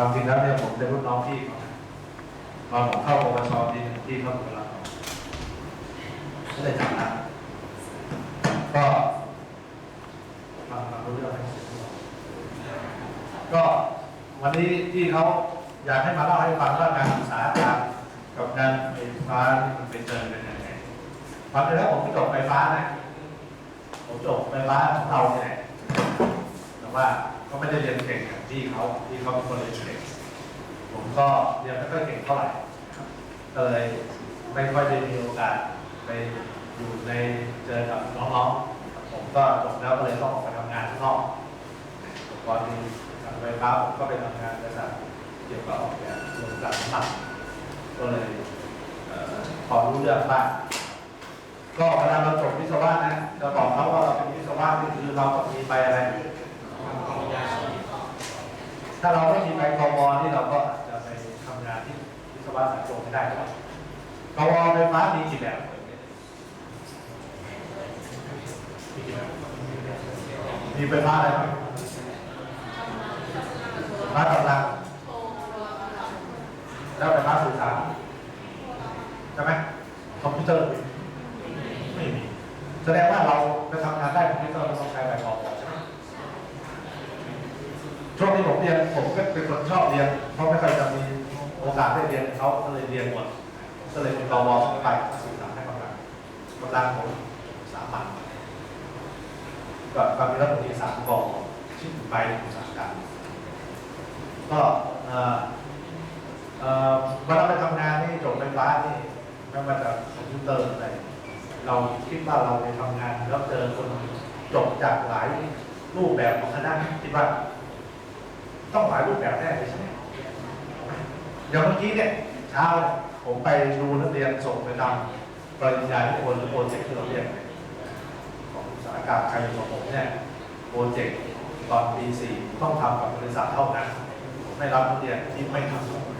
ความจริงแล้วเนี่ยผมเป็นรุ่นน้องพี่เขานตอนผมเข้าปวชที่ที่เข้ากับเราก็เลยจำได้ก็ฟังฟังรู้เรื่องไหมก็วันนี้ที่เขาอยากให้มาเล่าให้ฟังว่าการศึกษาการกับงานไฟฟ้านี่มันเป็นเจอเป็นยังไงความจริงแล้วผมจบไฟฟ้านะผมจบไฟฟ้าของเราเนี่ย ว่าก็ไม่ได้เรียนเก่งอย่างที่เขาที่เขาเป็นคนเรียนเก่งผมก็เรียนไม่ค่อยเก่งเท่าไหร่ก็เลยไม่ค่อยได้มีโอกาสไปอยู่ในเจอกับน้องๆ ผมก็จบแล้วก็เลยต้องออกไปทำงานข้างนอกก่อนที่ทำไฟฟ้าผมก็ไปทำงานบริษัทเกี่ยวกับออกแบบโรงกลั่นน้ำมันก็เลยพอรู้เรื่องบ้างก็เวลาเราจบวิศวะนะจะบอกเขาว่าเราเป็นวิศวะนี่คือเราต้องมีใบอะไร ถ้าเราไม่มีใบกมนี่เราก็อาจจะไปทำงานที่วิศวะสายตรงไม่ได้หรอกกมไฟฟ้ามีกี่แบบมีแบบมีไฟฟ้าอะไรบ้างไฟฟ้ากำลังแล้วไฟฟ้าสื่อสารใช่ไหมคอมพิวเตอร์มีไม่มีแสดงว่าเราไปทำงานได้คอมพิวเตอร์เราต้องใช้ใบกมใช่ไหมช่ว ที่ผมเรียนผมก็เป็นคนชอบเรียนเพราะไม่ค่อยจะมีโอกาสได้เรียนเขาก็เลยเรียนหมดก็เลยเป็นกวไปสื่อสารให้กำลังกำลังผมสามัญก็ความมีรัฐมนตรีสามกองชื่อไปอุตสาหกรรมก็เออเออเวลาไปทำงานนี่จบไฟฟ้านี่ไม่ว่าจะคอมพิวเตอร์อะไรเราคิดว่าเราไปทำงานแล้วเจอคนจบจากหลายรูปแบบของคณะคิดว่า ต้องหลายรูปแบบแน่เลยใช่ไหมอย่างเมื่อกี้เนี่ยเช้าผมไปดูนักเรียนส่งไปทำปริญญาที่คนหรือโปรเจกต์ที่เราเรียกเนี่ยของอุตสาหกรรมใครของผมเนี่ยโปรเจกต์ตอนปีสี่ต้องทำกับบริษัทเท่านั้นผมไม่รับนักเรียนที่ไม่ทำ